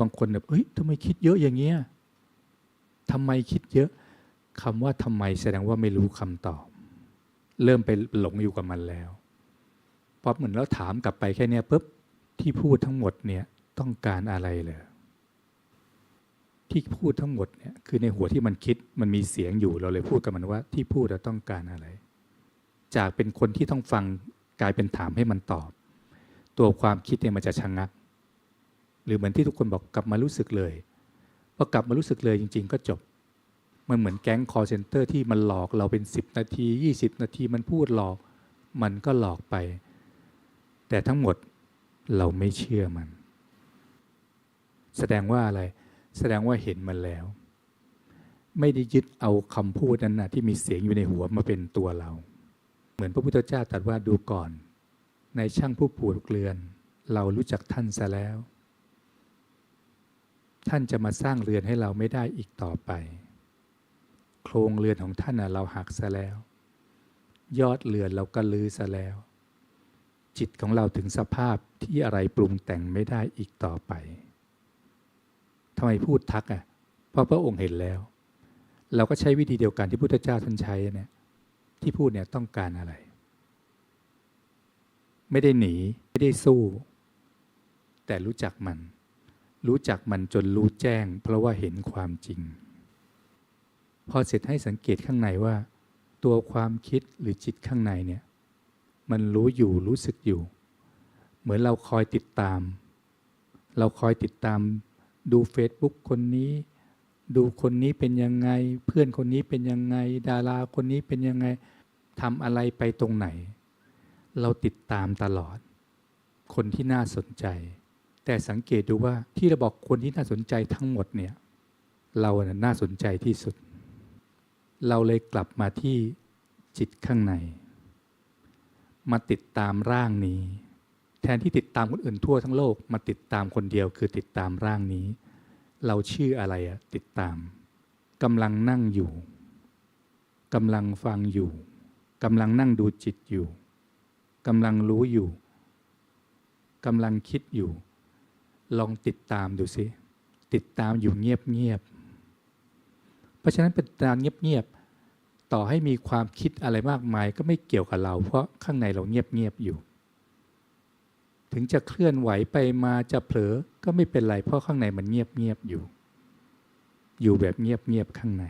บางคนแบบเฮ้ยทำไมคิดเยอะอย่างเงี้ยทำไมคิดเยอะคำว่าทำไมแสดงว่าไม่รู้คำตอบ เริ่มไปหลงอยู่กับมันแล้วพอเหมือนเราถามกลับไปแค่เนี้ยปุ๊บที่พูดทั้งหมดเนี่ยต้องการอะไรเลยที่พูดทั้งหมดเนี่ยคือในหัวที่มันคิดมันมีเสียงอยู่เราเลยพูดกับมันว่าที่พูดเราต้องการอะไร จากเป็นคนที่ต้องฟังกลายเป็นถามให้มันตอบ ตัวความคิดเนี่ยมันจะชะงงัก รือเหมือนที่ทุกคนบอกกลับมารู้สึกเลยพอกลับมารู้สึกเลยจริง ๆ ก็จบ มันเหมือนแก๊ง call center ที่มันหลอกเราเป็น 10 นาที 20 นาทีมันพูดหลอก มันก็หลอกไป แต่ทั้งหมดเราไม่เชื่อมัน แสดงว่าอะไร แสดงว่าเห็นมันแล้ว ไม่ได้ยึดเอาคำพูดนั้นนะที่มีเสียงอยู่ในหัวมาเป็นตัวเรา เหมือนพระพุทธเจ้าตรัสว่าดูก่อน ในช่างผู้ปลูกเรือน เรารู้จักท่านซะแล้ว ท่านจะมาสร้างเรือนให้เราไม่ได้อีกต่อไป โครงเรือนของท่านเราหักซะแล้ว ยอดเรือนเราก็ลือซะแล้ว จิตของเราถึงสภาพที่อะไรปรุงแต่งไม่ได้อีกต่อไปทำไมพูดทักอะเพราะพระองค์เห็นแล้ว เราก็ใช้วิธีเดียวกันที่พุทธเจ้าท่านใช้เนี่ยที่พูดเนี่ยต้องการอะไร ไม่ได้หนี ไม่ได้สู้ แต่รู้จักมัน รู้จักมันจนรู้แจ้ง เพราะว่าเห็นความจริง พอเสร็จให้สังเกตข้างในว่า ตัวความคิดหรือจิตข้างในเนี่ยมันรู้อยู่รู้สึกอยู่ เหมือนเราคอยติดตาม เราคอยติดตามดู Facebook คนนี้ ดูคนนี้เป็นยังไง เพื่อนคนนี้เป็นยังไง ดาราคนนี้เป็นยังไงทำอะไรไปตรงไหน เราติดตามตลอด คนที่น่าสนใจ แต่สังเกตดูว่าที่เราบอกคนที่น่าสนใจทั้งหมดเนี่ยเราน่ะน่าสนใจที่สุด เราเลยกลับมาที่จิตข้างใน มาติดตามร่างนี้ แทนที่ติดตามคนอื่นทั่วทั้งโลก มาติดตามคนเดียวคือติดตามร่างนี้ เราชื่ออะไรอะติดตามกำลังนั่งอยู่กำลังฟังอยู่กำลังนั่งดูจิตอยู่กำลังรู้อยู่กำลังคิดอยู่ ลองติดตามดูสิ ติดตามอยู่เงียบๆ เพราะฉะนั้นเป็นตามเงียบๆ ต่อให้มีความคิดอะไรมากมายก็ไม่เกี่ยวกับเรา เพราะข้างในเราเงียบๆ อยู่ ถึงจะเคลื่อนไหวไปมาจะเผลอ ก็ไม่เป็นไร เพราะข้างในมันเงียบๆ อยู่ อยู่แบบเงียบๆ ข้างใน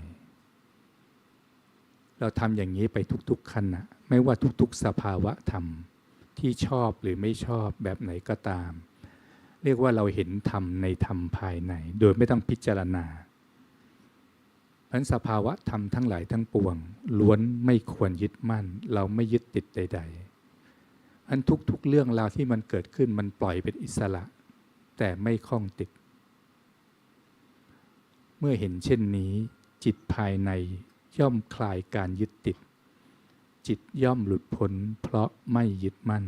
เราทำอย่างนี้ไปทุกๆ ขณะ ไม่ว่าทุกๆ สภาวะธรรมที่ชอบหรือไม่ชอบแบบไหนก็ตาม เรียกว่าเราเห็นธรรมในธรรมภายใน โดยไม่ต้องพิจารณาเพราะสภาวะธรรมทั้งหลายทั้งปวง ล้วนไม่ควรยึดมั่น เราไม่ยึดติดใด ๆ อันทุกๆเรื่องราวที่มันเกิดขึ้นมันปล่อยเป็นอิสระ แต่ไม่คล้องติด เมื่อเห็นเช่นนี้ จิตภายในย่อมคลายการยึดติด จิตย่อมหลุดพ้นเพราะไม่ยึดมั่น